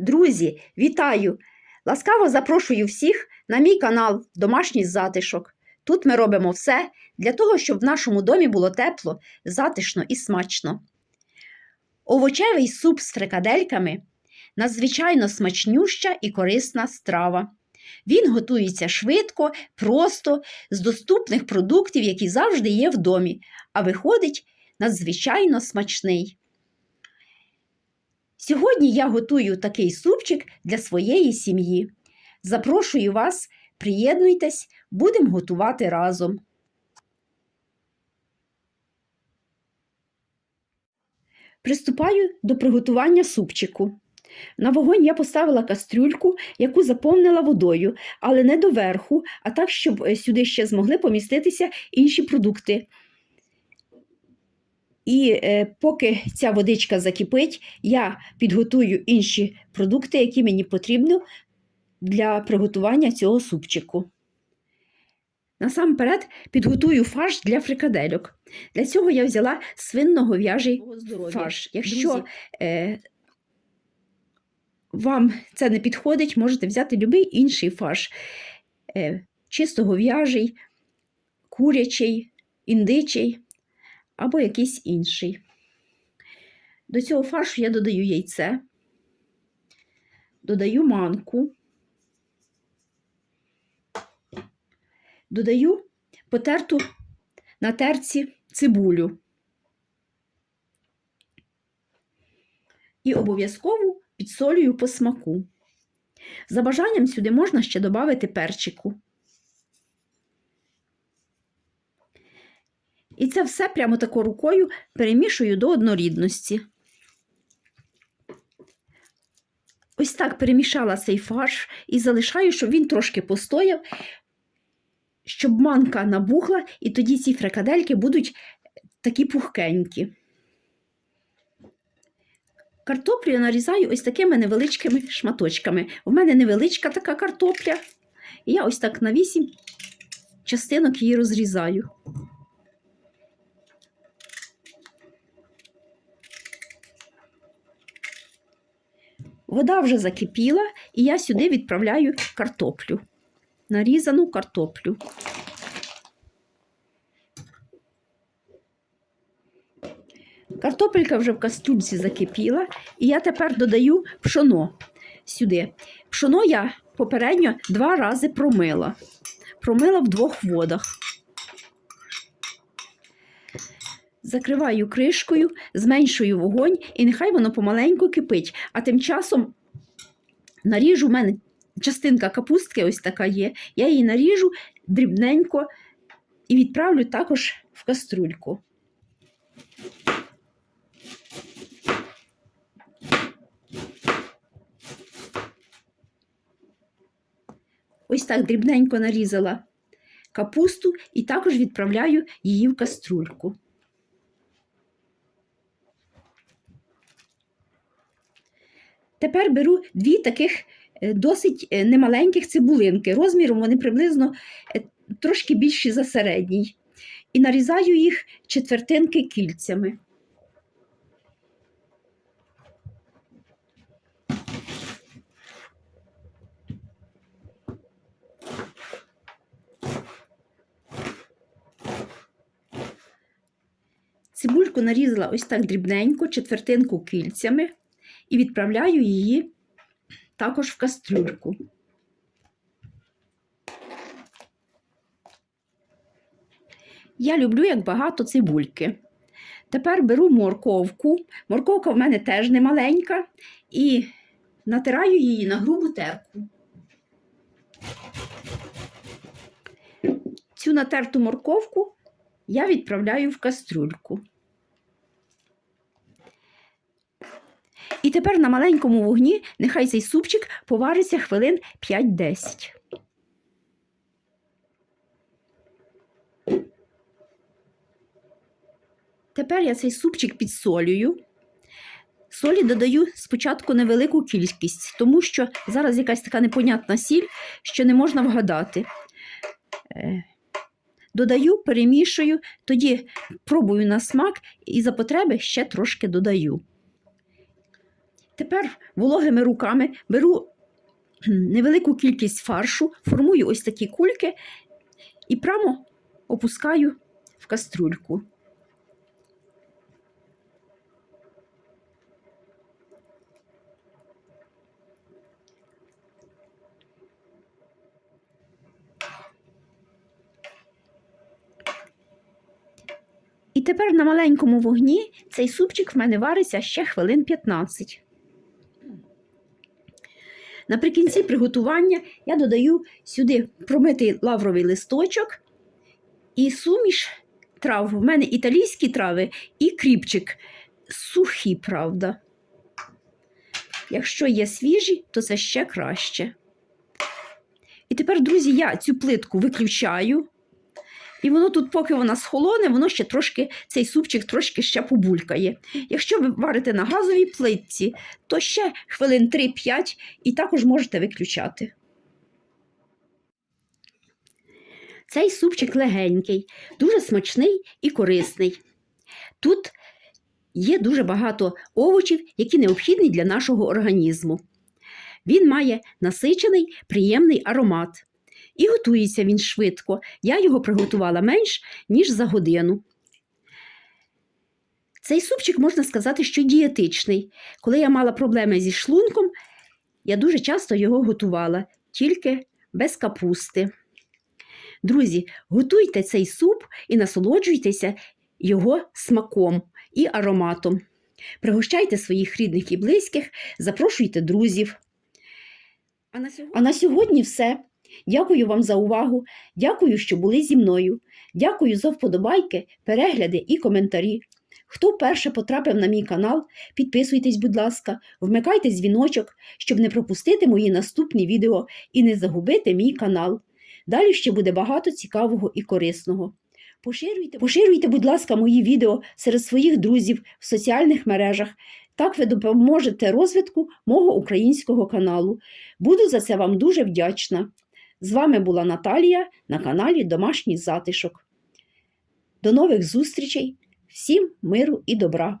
Друзі, вітаю! Ласкаво запрошую всіх на мій канал Домашній затишок. Тут ми робимо все для того, щоб в нашому домі було тепло, затишно і смачно. Овочевий суп з фрикадельками надзвичайно смачнюща і корисна страва. Він готується швидко, просто, з доступних продуктів, які завжди є в домі, а виходить надзвичайно смачний. Сьогодні я готую такий супчик для своєї сім'ї. Запрошую вас, приєднуйтесь, будемо готувати разом. Приступаю до приготування супчику. На вогонь я поставила кастрюльку, яку заповнила водою, але не доверху, а так, щоб е, сюди ще змогли поміститися інші продукти. І е, поки ця водичка закипить, я підготую інші продукти, які мені потрібно для приготування цього супчику. Насамперед підготую фарш для фрикадельок. Для цього я взяла свинно-гов'яжий фарш. Якщо е, вам це не підходить, можете взяти будь-який інший фарш. Е, чисто гов'яжий, курячий, індичий або якийсь інший. До цього фаршу я додаю яйце, додаю манку, додаю потерту на терці цибулю. І обов'язково підсолюю по смаку. За бажанням сюди можна ще додати перчику. І це все прямо тако рукою перемішую до однорідності. Ось так перемішала цей фарш і залишаю, щоб він трошки постояв, щоб манка набухла, і тоді ці фрикадельки будуть такі пухкенькі. Картоплю я нарізаю ось такими невеличкими шматочками. У мене невеличка така картопля, і я ось так на вісім частинок її розрізаю. Вода вже закипіла, і я сюди відправляю картоплю, нарізану картоплю. Картопелька вже в кастрюльці закипіла, і я тепер додаю пшоно сюди. Пшоно я попередньо два рази промила. Промила в двох водах. Закриваю кришкою, зменшую вогонь, і нехай воно помаленьку кипить. А тим часом наріжу в мене частинка капустки, ось така є. Я її наріжу дрібненько і відправлю також в каструльку. Ось так дрібненько нарізала капусту і також відправляю її в каструльку. Тепер беру дві таких е, досить е, немаленьких цибулинки. Розміром вони приблизно е, трошки більші за середній. І нарізаю їх четвертинки кільцями. Цибульку нарізала ось так дрібненько, четвертинку кільцями і відправляю її також в кастрюльку. Я люблю як багато цибульки. Тепер беру морковку. Морковка в мене теж не маленька, і натираю її на грубу терку. Цю натерту морковку я відправляю в кастрюльку. І тепер на маленькому вогні нехай цей супчик повариться хвилин 5-10. Тепер я цей супчик підсолюю. Солі додаю спочатку невелику кількість, тому що зараз якась така непонятна сіль, що не можна вгадати. Е, Додаю, перемішую, тоді пробую на смак і за потреби ще трошки додаю. Тепер вологими руками беру невелику кількість фаршу, формую ось такі кульки і прямо опускаю в каструльку. І тепер на маленькому вогні цей супчик в мене вариться ще хвилин 15. Наприкінці приготування я додаю сюди промитий лавровий листочок і суміш трав. У мене італійські трави і кріпчик. Сухі, правда. Якщо є свіжі, то це ще краще. І тепер, друзі, я цю плитку виключаю. І воно тут, поки вона схолоне, воно ще трошки, цей супчик трошки ще побулькає. Якщо ви варите на газовій плитці, то ще хвилин 3-5 і також можете виключати. Цей супчик легенький, дуже смачний і корисний. Тут є дуже багато овочів, які необхідні для нашого організму. Він має насичений, приємний аромат. І готується він швидко. Я його приготувала менш, ніж за годину. Цей супчик можна сказати, що дієтичний. Коли я мала проблеми зі шлунком, я дуже часто його готувала, тільки без капусти. Друзі, готуйте цей суп і насолоджуйтеся його смаком і ароматом. Пригощайте своїх рідних і близьких, запрошуйте друзів. А на сьогодні, а на сьогодні все. Дякую вам за увагу. Дякую, що були зі мною. Дякую за вподобайки, перегляди і коментарі. Хто вперше потрапив на мій канал, підписуйтесь, будь ласка, вмикайте дзвіночок, щоб не пропустити мої наступні відео і не загубити мій канал. Далі ще буде багато цікавого і корисного. Поширюйте, поширюйте, будь ласка, мої відео серед своїх друзів в соціальних мережах. Так ви допоможете розвитку мого українського каналу. Буду за це вам дуже вдячна. З вами була Наталія на каналі Домашній затишок. До нових зустрічей! Всім миру і добра!